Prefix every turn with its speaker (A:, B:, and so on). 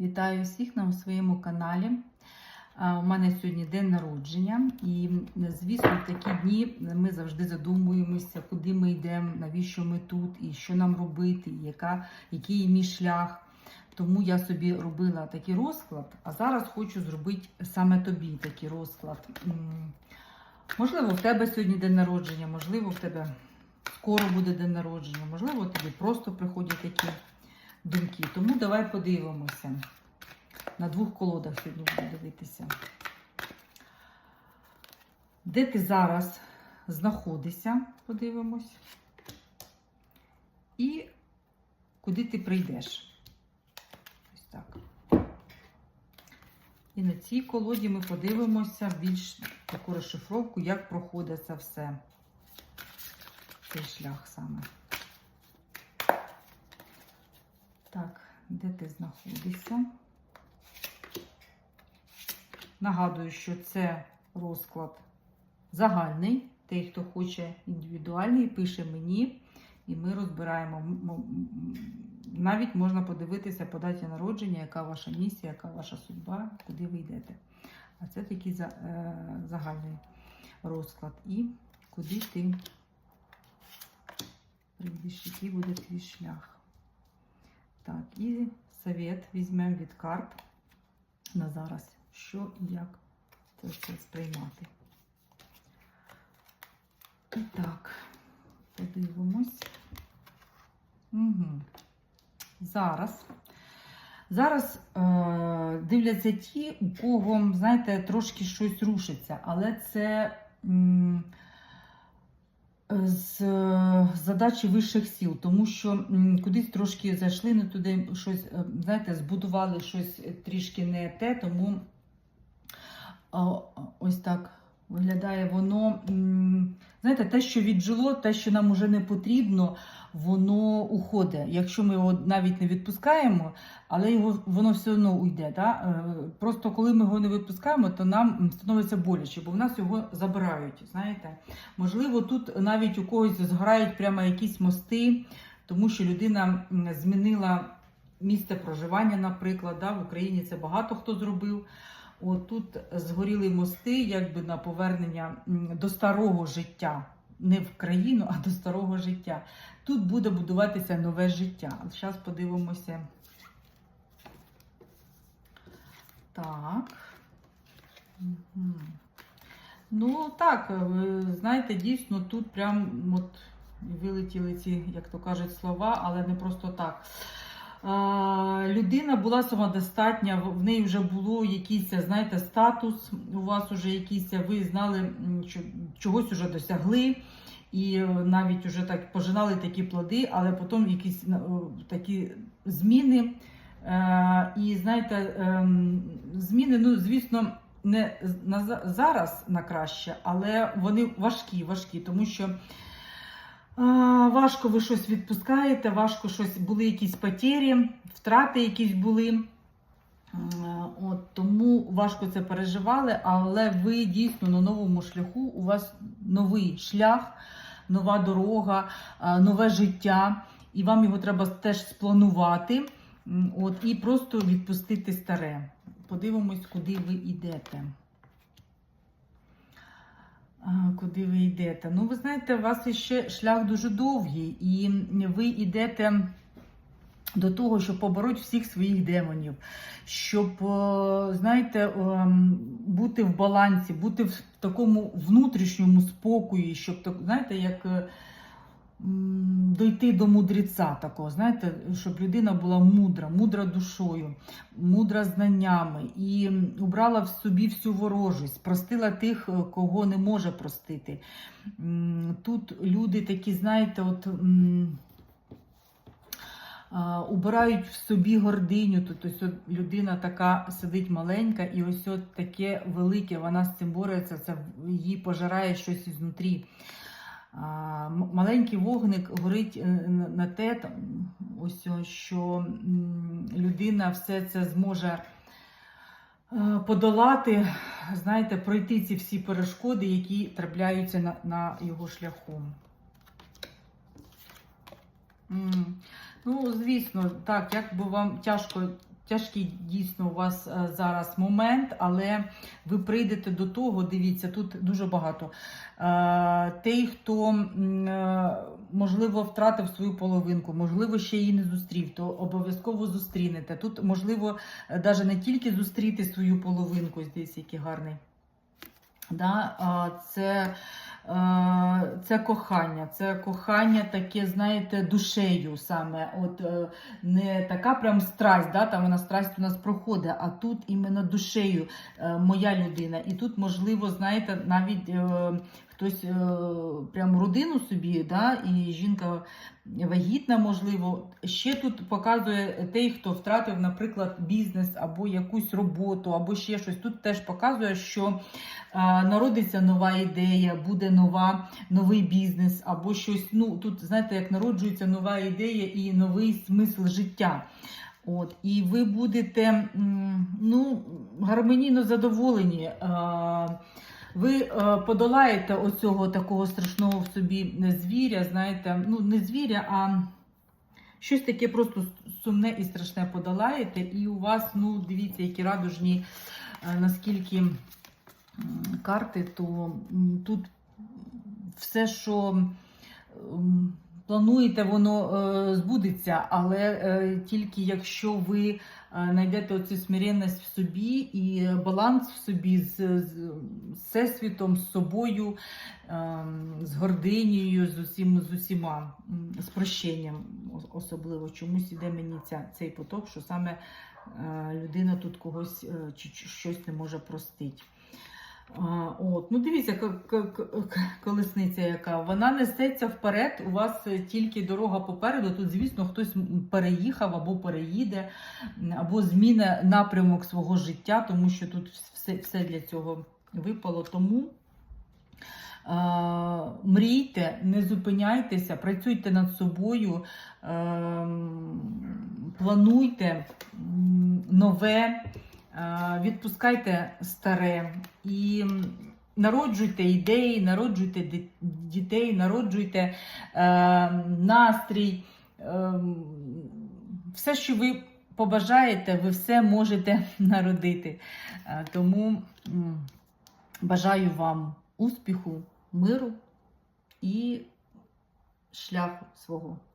A: Вітаю всіх на своєму каналі. У мене сьогодні день народження, і звісно, в такі дні ми завжди задумуємося, куди ми йдемо, навіщо ми тут, і що нам робити, і яка, який мій шлях. Тому я собі робила такий розклад, а зараз хочу зробити саме тобі такий розклад. Можливо, в тебе сьогодні день народження, можливо, в тебе скоро буде день народження, можливо, тобі просто приходять такі думки. Тому давай подивимося. На двох колодах сьогодні буду дивитися. Де ти зараз знаходишся, подивимось. І куди ти прийдеш. Ось так. І на цій колоді ми подивимося більш таку розшифровку, як проходить це все. Цей шлях саме. Так, де ти знаходишся? Нагадую, що це розклад загальний. Той, хто хоче індивідуальний, пише мені, і ми розбираємо. Навіть можна подивитися по даті народження, яка ваша місія, яка ваша судьба, куди ви йдете. А це такий е, загальний розклад. І куди ти прийдеш, який буде твій шлях. Так, і совет візьмемо від карт на зараз, що і як це все сприймати. І так, подивимось. Угу. Зараз. Зараз е, дивляться ті, у кого, знаєте, трошки щось рушиться, але це м, з е, задачі вищих сіл, тому що кудись трошки зайшли не туди, щось, е, знаєте, збудували щось трішки не те, тому ось так виглядає воно. Знаєте, те, що віджило, те, що нам уже не потрібно, воно уходить. Якщо ми його навіть не відпускаємо, але його воно все одно уйде. Да? Е, Просто коли ми його не відпускаємо, то нам становиться боляче, бо в нас його забирають. Знаєте, можливо, тут навіть у когось згорають прямо якісь мости, тому що людина змінила місце проживання, наприклад. Да? В Україні це багато хто зробив. От тут згоріли мости, якби на повернення до старого життя. Не в країну, а до старого життя. Тут буде будуватися нове життя. Зараз подивимося. Так. Ну, так, знаєте, дійсно, тут прям от вилетіли ці, як то кажуть, слова, але не просто так. Людина була самодостатня, в неї вже було якийсь, знаєте, статус, у вас вже якийсь, ви знали, що чогось вже досягли. І е, навіть вже так пожинали такі плоди, але потім якісь такі зміни. Е, і знаєте, ем, зміни, ну, звісно, не на за- зараз на краще, але вони важкі, важкі, тому що важко ви щось відпускаєте, важко щось були якісь потері, втрати якісь були. От, тому важко це переживали, але ви дійсно на новому шляху, у вас новий шлях, нова дорога, нове життя, і вам його треба теж спланувати. От, і просто відпустити старе. Подивимось, куди ви йдете. А, Куди ви йдете? Ну, ви знаєте, у вас ще шлях дуже довгий, і ви йдете до того, щоб побороть всіх своїх демонів, щоб, е, знаєте, ем, бути в балансі, бути в такому внутрішньому спокої, щоб знаєте, як е, дойти до мудреця такого, знаєте, щоб людина була мудра, мудра душою, мудра знаннями і убрала в собі всю ворожість, простила тих, е, кого не може простити. Тут люди такі, знаєте, от. убирають в собі гординю. Тут людина така сидить маленька, і ось от таке велике, вона з цим бореться, це її пожирає щось ізнутрі. Маленький вогник горить е, на- на те, ось, що людина все це зможе е, подолати, знаєте, пройти ці всі перешкоди, які трапляються на, на його шляху. Ну, звісно, так, як би вам тяжко тяжкий дійсно у вас е, зараз момент, але ви прийдете до того, дивіться, тут дуже багато. Е, Той, хто е, можливо втратив свою половинку, можливо, ще її не зустрів, то обов'язково зустрінете. Тут можливо навіть не тільки зустріти свою половинку, здесь який гарний. Да, це, це кохання, це кохання таке, знаєте, душею саме. От е, не така прям страсть, да, там вона страсть у нас проходить, а тут іменно душею е, моя людина. І тут, можливо, знаєте, навіть е, хтось е, прям родину собі, да, і жінка вагітна, можливо. Ще тут показує той, хто втратив, наприклад, бізнес або якусь роботу, або ще щось. Тут теж показує, що е, народиться нова ідея, буде нова, новий бізнес, або щось. Ну тут знаєте, як народжується нова ідея і новий смисл життя. От, і ви будете ну, гармонійно задоволені. Ви е, подолаєте оцього такого страшного в собі звіря, знаєте, ну не звіря, а щось таке просто сумне і страшне подолаєте. І у вас, ну, дивіться, які радужні, е, наскільки карти, то тут все, що плануєте, воно е, збудеться, але е, тільки якщо ви е, знайдете оцю смиренність в собі і баланс в собі з, з всесвітом, з собою, е, з гординею, з усім, з усіма, з прощенням особливо. Чомусь іде мені ця, цей поток, що саме людина тут когось чи, щось не може простити. А, от, ну дивіться, колесниця яка. Вона несеться вперед. У вас е, тільки дорога попереду. Тут, звісно, хтось переїхав або переїде, або зміни напрямок свого життя, тому що тут все, все для цього випало. Тому мрійте, не зупиняйтеся, працюйте над собою, е, плануйте нове. Е, Відпускайте старе і народжуйте ідеї, народжуйте дітей, народжуйте е, настрій. Е, все, що ви побажаєте, ви все можете народити. Тому бажаю вам успіху, миру і шляху свого.